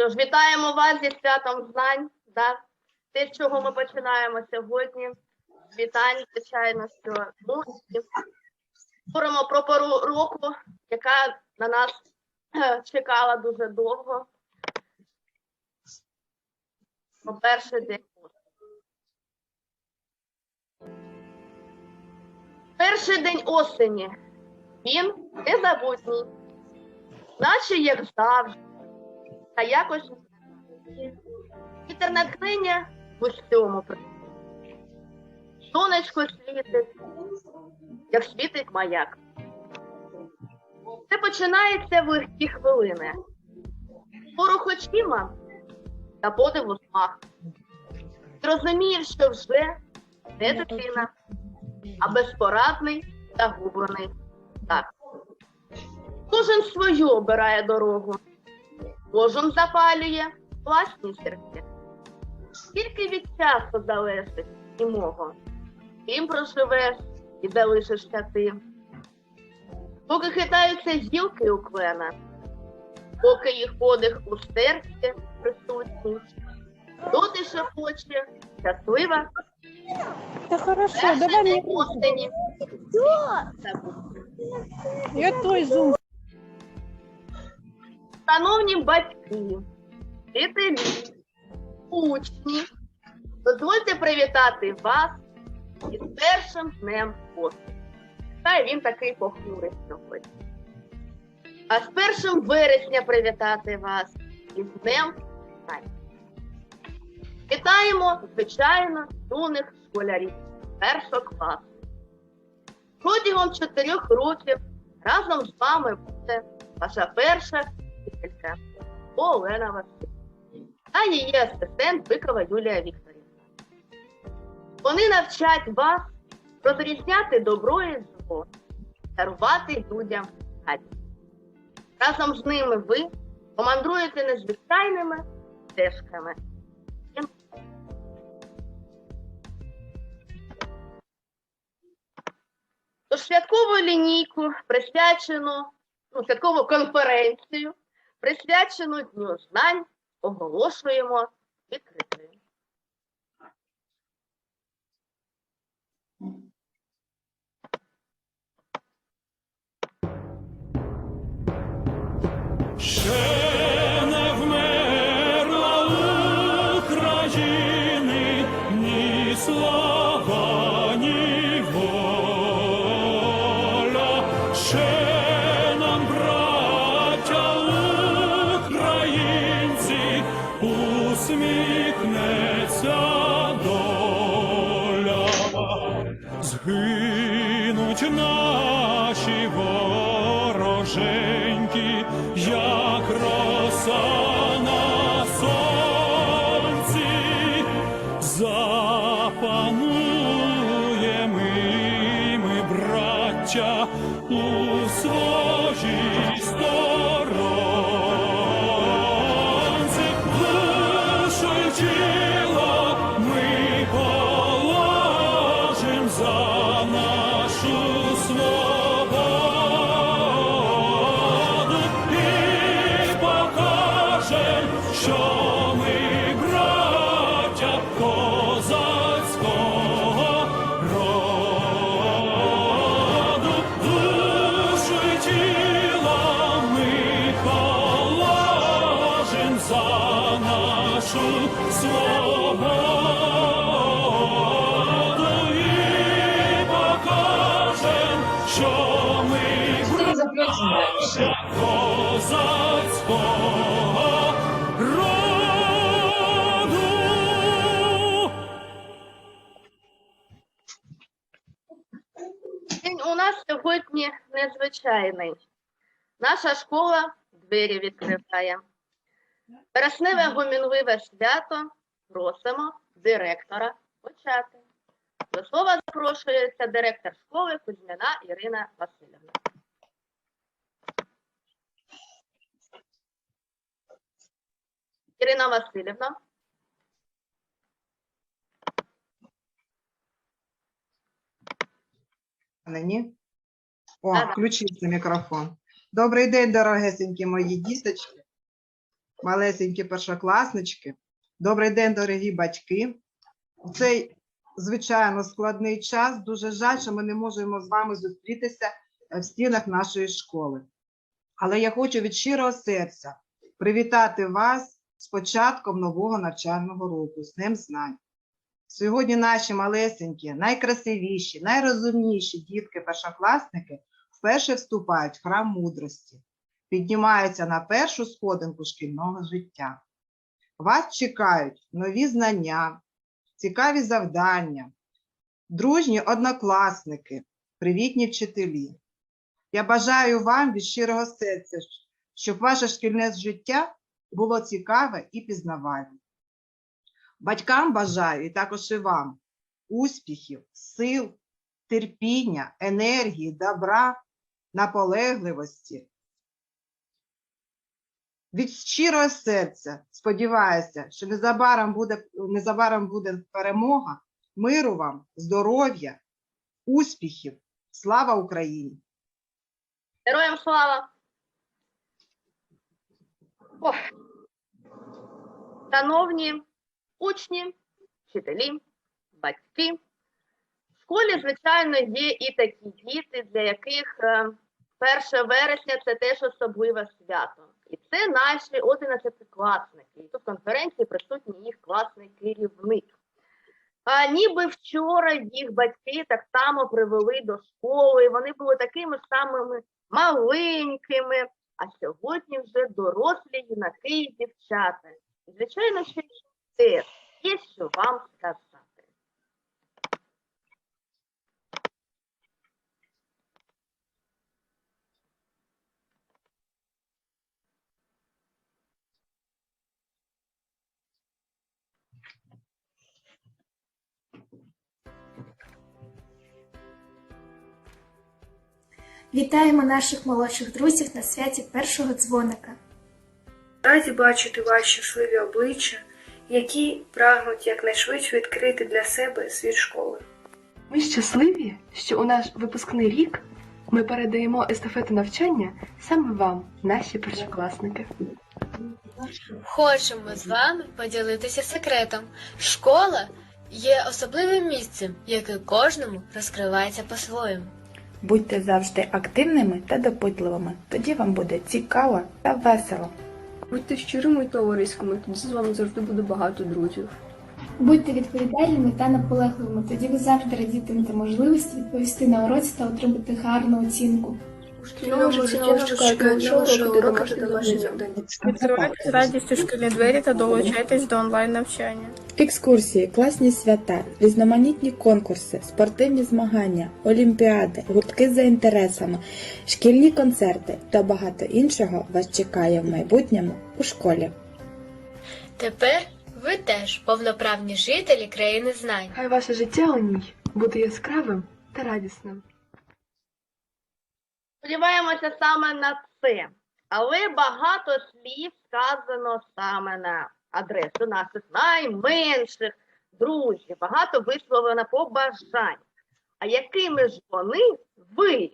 Тож вітаємо вас зі святом знань. Да? Те, чого ми починаємо сьогодні. Вітань, звичайно, що ну, говоримо про пору року, яка на нас чекала дуже довго. Про перший день. Перший день осені. Він незабутній, наче як завжди, та якось вітер натхнення в усьому. Сонечко світить, як світить маяк. Це починається в легкі хвилини. Порох очима та подив у смах. Розумієш, що вже не дитина, а безпорадний загублений так. Кожен свою обирає дорогу, кожен запалює власні серця. Тільки від часу залежить і мого. Ким проживеш і залишишся ти. Поки хитаються гілки у клена, поки їх подих у серці присутній, доти шепоче, щаслива, Да хорошо, давай. Забудь. Я той зум. Шановні батьки, вчителі, учні, дозвольте привітати вас із першим днем осені. Та й він такий похмурий сьогодні. А з першим вересня привітати вас із днем знань. Вітаємо, звичайно, юних школярів першого класу. Протягом чотирьох років разом з вами буде ваша перша вчителька Олена Васильівна та її асистент Бикова Юлія Вікторівна. Вони навчать вас розрізняти добро і зло, дарувати людям радість. Разом з ними ви помандруєте незвичайними стежками. Тож святкову лінійку присвячену ну, святкову конференцію, присвячену Дню знань, оголошуємо відкритою. Ще tonight. День у нас сьогодні незвичайний. Наша школа двері відкриває. Вересневе гомінливе свято просимо директора почати. До слова запрошується директор школи Кузьміна Ірина Васильівна. Ірина Васильівна. Нині? О, включився мікрофон. Добрий день, дорогесенькі мої діточки. малесенькі першокласнички. Добрий день, дорогі батьки. У цей, звичайно, складний час. Дуже жаль, що ми не можемо з вами зустрітися е, в стінах нашої школи. Але я хочу від щирого серця привітати вас з початком нового навчального року, з Днем знань. Сьогодні наші малесенькі, найкрасивіші, найрозумніші дітки-першокласники вперше вступають в храм мудрості, піднімаються на першу сходинку шкільного життя. Вас чекають нові знання, цікаві завдання, дружні однокласники, привітні вчителі. Я бажаю вам від щирого серця, щоб ваше шкільне життя було цікаве і пізнавальне. Батькам бажаю і також і вам успіхів, сил, терпіння, енергії, добра, наполегливості. Від щирого серця сподіваюся, що незабаром буде, незабаром буде перемога, миру вам, здоров'я, успіхів. Слава Україні! Героям слава! Шановні учні, вчителі, батьки. В школі, звичайно, є і такі діти, для яких е, 1 вересня це теж особливе свято. І це наші 11-класники. І тут в конференції присутній їх класний керівник. А ніби вчора їх батьки так само привели до школи, вони були такими самими маленькими, а сьогодні вже дорослі юнаки і дівчата. Звичайно, що теж є що вам сказати. Вітаємо наших молодших друзів на святі першого дзвоника. Раді бачити ваші щасливі обличчя, які прагнуть якнайшвидше відкрити для себе світ школи. Ми щасливі, що у наш випускний рік ми передаємо естафету навчання саме вам, наші першокласники. Хочемо з вами поділитися секретом. Школа є особливим місцем, яке кожному розкривається по-своєму. Будьте завжди активними та допитливими, тоді вам буде цікаво та весело. Будьте щирими і товариськими, тоді з вами завжди буде багато друзів. Будьте відповідальними та наполегливими, тоді ви завжди радітимете можливості відповісти на уроці та отримати гарну оцінку. У шкільному чекають не уроки та домашні завдання. Відкривайте з радістю шкільні двері та долучайтесь до онлайн навчання. Екскурсії, класні свята, різноманітні конкурси, спортивні змагання, олімпіади, гуртки за інтересами, шкільні концерти та багато іншого вас чекає в майбутньому у школі. Тепер ви теж повноправні жителі країни знань. Хай ваше життя у ній буде яскравим та радісним. Сподіваємося саме на це. Але багато слів сказано саме на адресу наших найменших друзів. Багато висловлено побажань. А якими ж вони, ви,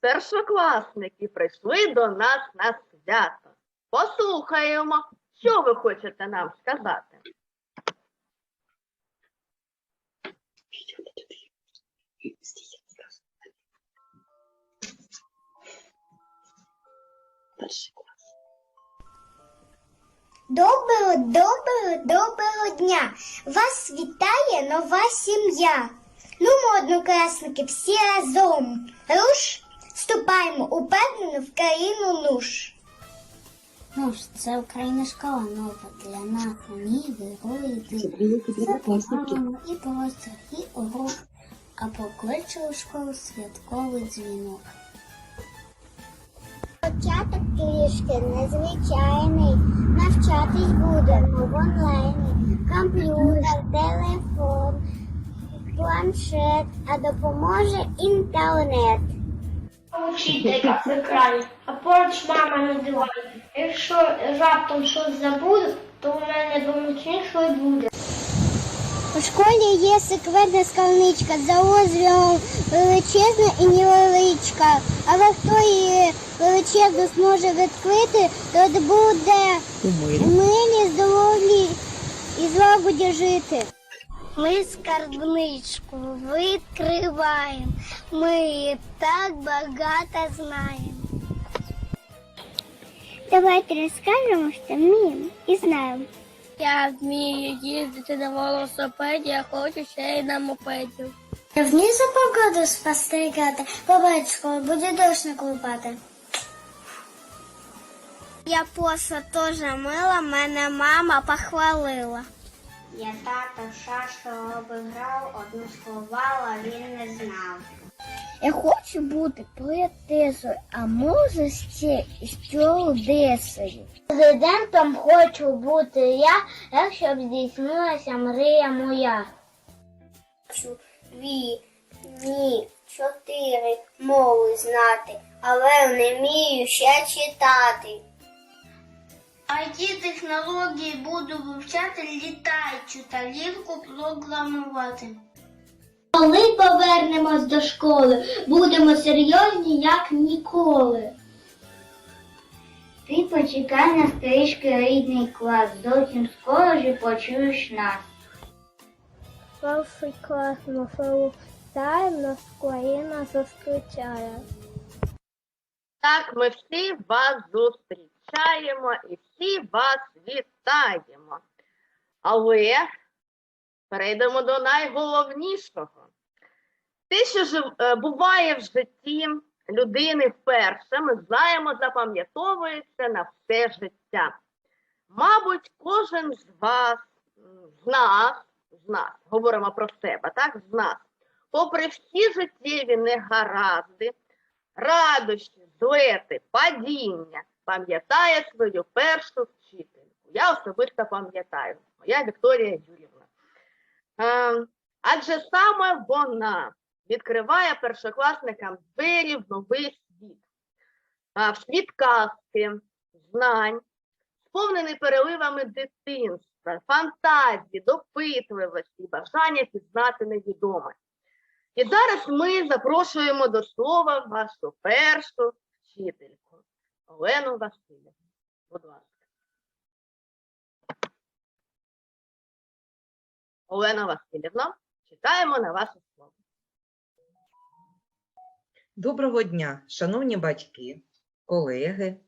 першокласники, прийшли до нас на свято? Послухаємо, що ви хочете нам сказати. Доброго, доброго, доброго дня! Вас вітає нова сім'я. Ну, однокласники, всі разом. Руш, вступаємо упевнено в країну нуж. Ну ж, це Україна школа нова для нас. У ній вирують і простір, і урок, а покличе у школу святковий дзвінок. Початок трішки незвичайний. Навчатись будемо в онлайні. Комп'ютер, телефон, планшет, а допоможе інтернет. Учителька в екрані, а поруч мама на дивані. Якщо раптом щось забуду, то у мене помічніше буде. У школі є секретна скарбничка за озером величезна і невеличка. Але хто її величезну зможе відкрити, то буде милі, здорові і злагоді жити. Ми скарбничку відкриваємо, ми її так багато знаємо. Давайте розкажемо, що вміємо і знаємо. Я вмію їздити на велосипеді, я хочу ще й на мопеді. Я вмію за погоду спостерігати, бабачко, буде дощ наклепати. Я посуд теж мила, мене мама похвалила. Я тато шашку обіграв, одну сховала, він не знав. Я хочу бути поетесою, а може ще стюардесою. Президентом хочу бути я, якщо б здійснилася мрія моя. Хочу дві, ні, чотири мови знати, але не вмію ще читати. It технології буду вивчати літаючу тарілку програмувати. Коли повернемось до школи, будемо серйозні, як ніколи. Ти почекай на стрижки рідний клас, зовсім скоро ж почуєш нас. Перший клас на филустає, нас Україна зустрічає. Так, ми всі вас зустрічаємо і всі вас вітаємо. Але перейдемо до найголовнішого. Те, що е, буває в житті людини вперше, ми знаємо, запам'ятовується на все життя. Мабуть, кожен з вас, з нас, з нас, говоримо про себе, так, з нас, попри всі життєві негаразди, радощі, злети, падіння, пам'ятає свою першу вчительку. Я особисто пам'ятаю, моя Вікторія Юрівна. Адже саме вона відкриває першокласникам двері в новий світ, в світ казки, знань, сповнений переливами дитинства, фантазії, допитливості, бажання пізнати невідоме. І зараз ми запрошуємо до слова вашу першу вчительку Олену Васильівну. Будь ласка. Олена Васильівна, читаємо на ваше слово. Доброго дня, шановні батьки, колеги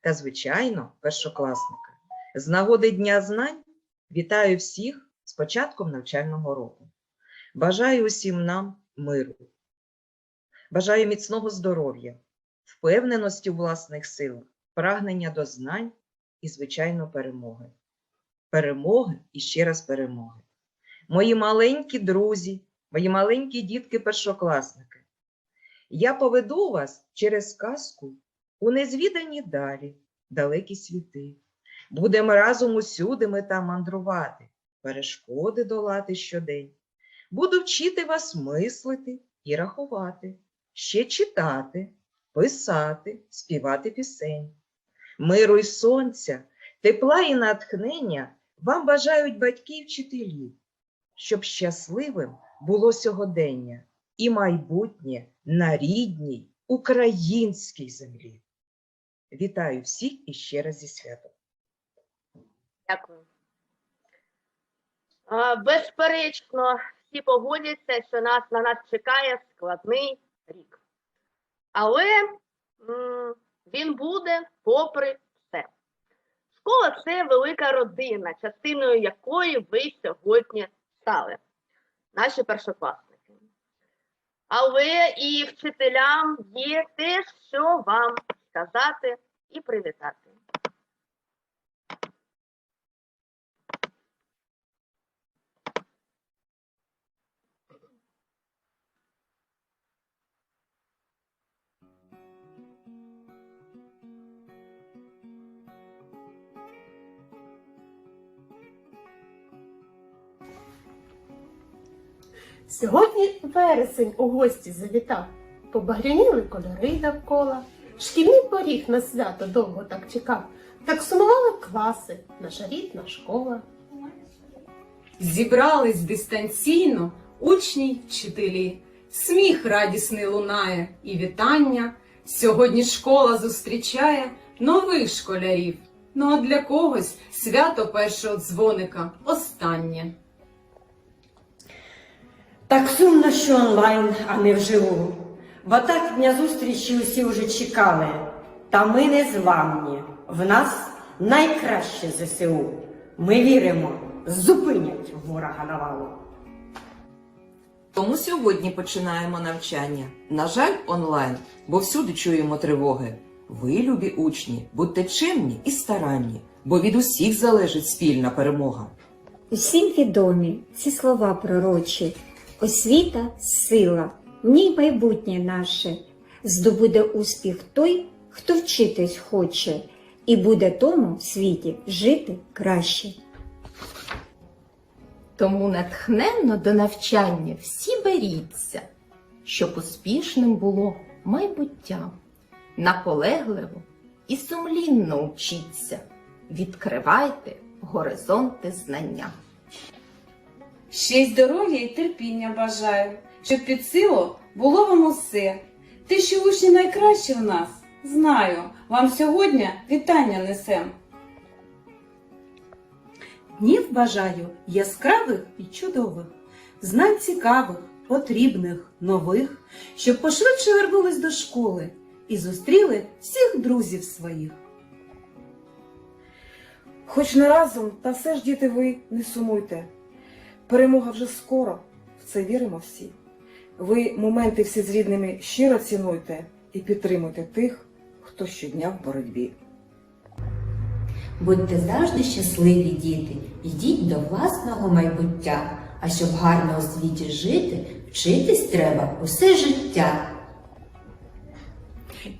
та, звичайно, першокласники. З нагоди Дня знань вітаю всіх з початком навчального року. Бажаю усім нам миру. Бажаю міцного здоров'я, впевненості у власних силах, прагнення до знань і, звичайно, перемоги. Перемоги і ще раз перемоги. Мої маленькі друзі, мої маленькі дітки-першокласники. Я поведу вас через казку у незвідані далі, далекі світи. Будемо разом усюди ми там мандрувати, перешкоди долати щодень. Буду вчити вас мислити і рахувати, ще читати, писати, співати пісень. Миру й сонця, тепла і натхнення вам бажають батьки й вчителі, щоб щасливим було сьогодення і майбутнє на рідній українській землі. Вітаю всіх іще раз зі святом. Дякую. Безперечно, всі погодяться, що нас на нас чекає складний рік. Але він буде попри все. Школа це велика родина, частиною якої ви сьогодні стали, наші першокласники. Але і вчителям є те, що вам сказати і привітати. Сьогодні вересень у гості завітав. Побагряніли кольори навколо. Шкільний поріг на свято довго так чекав. Так сумували класи, наша рідна школа. Зібрались дистанційно учні й вчителі. Сміх радісний лунає і вітання Сьогодні школа зустрічає нових школярів. Ну а для когось свято першого дзвоника останнє. Так сумно, що онлайн, а не вживу. Бо так дня зустрічі усі вже чекали. Та ми не зламні. В нас найкраще ЗСУ. Ми віримо, зупинять ворога навалу. Тому сьогодні починаємо навчання. На жаль, онлайн, бо всюди чуємо тривоги. Ви, любі учні, будьте чемні і старанні, бо від усіх залежить спільна перемога. Усім відомі ці слова пророчі. Освіта сила, в ній майбутнє наше. Здобуде успіх той, хто вчитись хоче, і буде тому в світі жити краще. Тому натхненно до навчання всі беріться, щоб успішним було майбуття. Наполегливо і сумлінно учіться, відкривайте горизонти знання. Ще й здоров'я і терпіння бажаю, щоб під силу було вам усе. Ти, що учні найкращі в нас, знаю, вам сьогодні вітання несем. Днів бажаю яскравих і чудових, знань цікавих, потрібних, нових, щоб пошвидше вернулись до школи і зустріли всіх друзів своїх. Хоч не разом, та все ж, діти, ви не сумуйте. Перемога вже скоро, в це віримо всі. Ви моменти всі з рідними щиро цінуйте і підтримуйте тих, хто щодня в боротьбі. Будьте завжди щасливі, діти, йдіть до власного майбуття. А щоб гарно у світі жити, вчитись треба усе життя.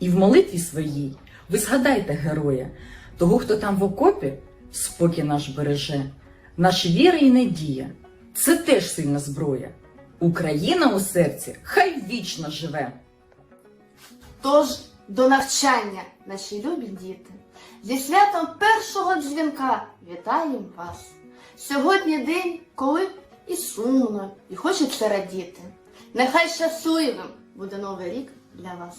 І в молитві своїй ви згадайте героя, того, хто там в окопі спокій наш береже, наш віра і надія. Це теж сильна зброя. Україна у серці хай вічно живе. Тож до навчання, наші любі діти, зі святом першого дзвінка вітаємо вас. Сьогодні день, коли і сумно, і хочеться радіти. Нехай щасливим буде новий рік для вас.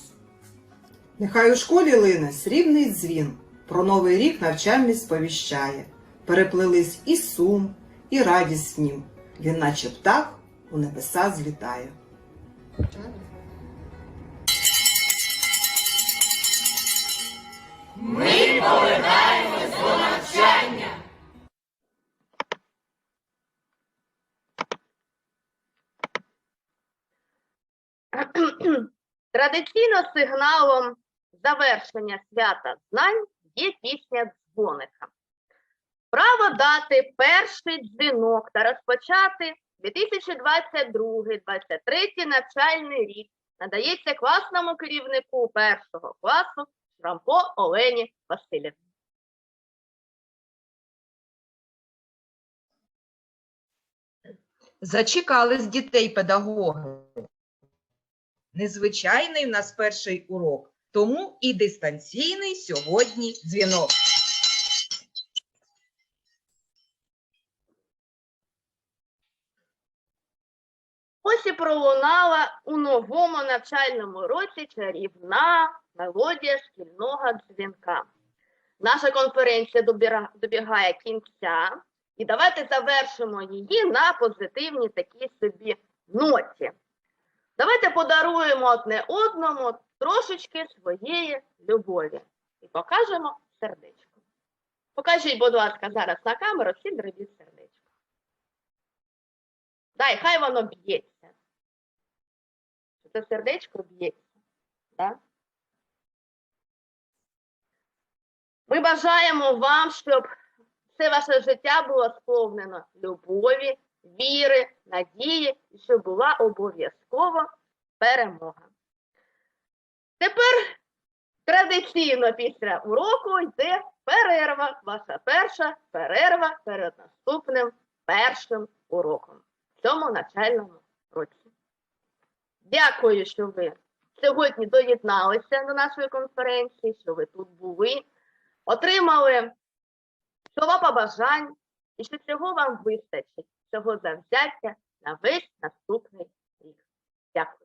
Нехай у школі лине срібний дзвін, про новий рік навчальний сповіщає. Переплелись і сум, і радість в нім, він наче птах у небеса злітає. Ми повертаємось до навчання. Традиційно сигналом завершення свята знань є пісня дзвоника. Право дати перший дзвінок та розпочати 2022-2023 навчальний рік надається класному керівнику першого класу Шрамко Олені Васильівні. Зачекали з дітей педагоги. Незвичайний в нас перший урок, тому і дистанційний сьогодні дзвінок. Ось і пролунала у новому навчальному році чарівна мелодія шкільного дзвінка. Наша конференція добігає кінця, і давайте завершимо її на позитивній такій собі ноті. Давайте подаруємо одне одному трошечки своєї любові і покажемо сердечко. Покажіть, будь ласка, зараз на камеру всі зробіть сердечко. Дай, хай воно б'ється. Це сердечко б'ється. Да? Ми бажаємо вам, щоб все ваше життя було сповнено любові, віри, надії, і щоб була обов'язково перемога. Тепер традиційно після уроку йде перерва, ваша перша перерва перед наступним першим уроком в цьому навчальному році. Дякую, що ви сьогодні доєдналися до нашої конференції, що ви тут були, отримали слова побажань і що цього вам вистачить, цього завзяття на весь наступний рік. Дякую.